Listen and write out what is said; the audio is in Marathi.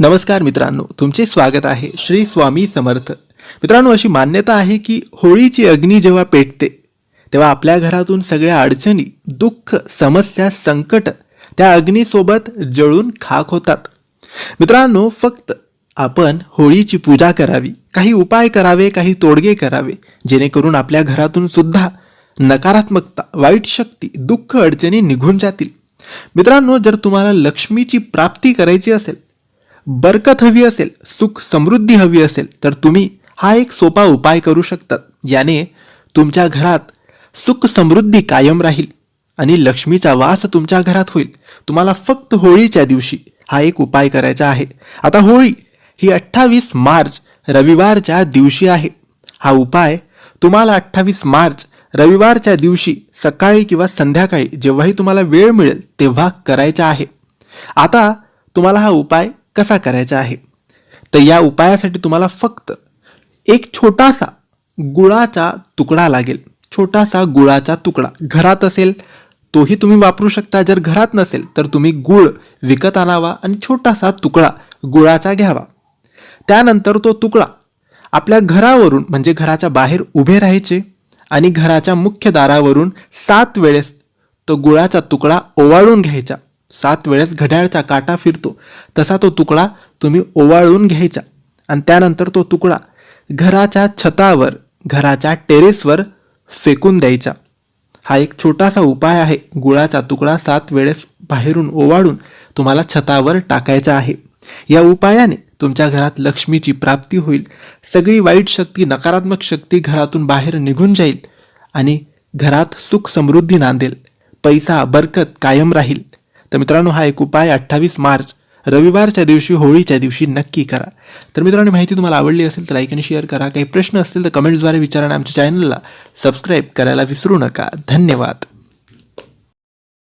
नमस्कार मित्रांनो तुमचे स्वागत आहे श्री स्वामी समर्थ. मित्रांनो अशी मान्यता आहे की होळीची अग्नी जेव्हा पेटते तेव्हा आपल्या घरातून सगळ्या अडचणी दुःख समस्या संकट त्या अग्नीसोबत जळून खाक होतात. मित्रांनो फक्त आपण होळीची पूजा करावी काही उपाय करावे काही तोडगे करावे जेणेकरून आपल्या घरातून सुद्धा नकारात्मकता वाईट शक्ती दुःख अडचणी निघून जातील. मित्रांनो जर तुम्हाला लक्ष्मीची प्राप्ती करायची असेल बरकत हवी असेल सुख समृद्धी हवी असेल तर तुम्ही हा एक सोपा उपाय करू शकतात. याने तुमच्या घरात सुख समृद्धी कायम राहील आणि लक्ष्मीचा वास तुमच्या घरात होईल. तुम्हाला फक्त होळीच्या दिवशी हा एक उपाय करायचा आहे. आता होळी ही अठ्ठावीस मार्च रविवारच्या दिवशी आहे. हा उपाय तुम्हाला अठ्ठावीस मार्च रविवारच्या दिवशी सकाळी किंवा संध्याकाळी जेव्हाही तुम्हाला वेळ मिळेल तेव्हा करायचा आहे. आता तुम्हाला हा उपाय कसा करायचा आहे? तर या उपायासाठी तुम्हाला फक्त एक छोटासा गुळाचा तुकडा लागेल. छोटासा गुळाचा तुकडा. घरात असेल तोही तुम्ही वापरू शकता. जर घरात नसेल तर तुम्ही गुळ विकत आणावा आणि छोटासा तुकडा गुळाचा घ्यावा. त्यानंतर तो तुकडा आपल्या घरावरून म्हणजे घराच्या बाहेर उभे राहायचे आणि घराच्या मुख्य दारावरून सात वेळेस तो गुळाचा तुकडा ओवाळून घ्यायचा. सात वेळेस घड्याळचा काटा फिरतो. तसा तो तुकडा तुम्ही ओवाळून घ्यायचा. आणि त्यानंतर तो तुकडा घराच्या छतावर घराच्या टेरेसवर फेकून द्यायचा. हा एक छोटासा उपाय आहे. गुळाचा तुकडा सात वेळेस बाहेरून ओवाळून तुम्हाला छतावर टाकायचा आहे. या उपायाने तुमच्या घरात लक्ष्मीची प्राप्ती होईल. सगळी वाईट शक्ती नकारात्मक शक्ती घरातून बाहेर निघून जाईल आणि घरात सुख समृद्धी नांदेल. पैसा बरकत कायम राहील. तर मित्रांनो हा एक उपाय अठ्ठावीस मार्च रविवारच्या दिवशी होळीच्या दिवशी नक्की करा. तर मित्रांनो माहिती तुम्हाला आवडली असेल तर लाईक आणि शेअर करा. काही प्रश्न असतील तर कमेंट्सद्वारे विचारा आणि आमच्या चॅनलला सबस्क्राईब करायला विसरू नका. धन्यवाद.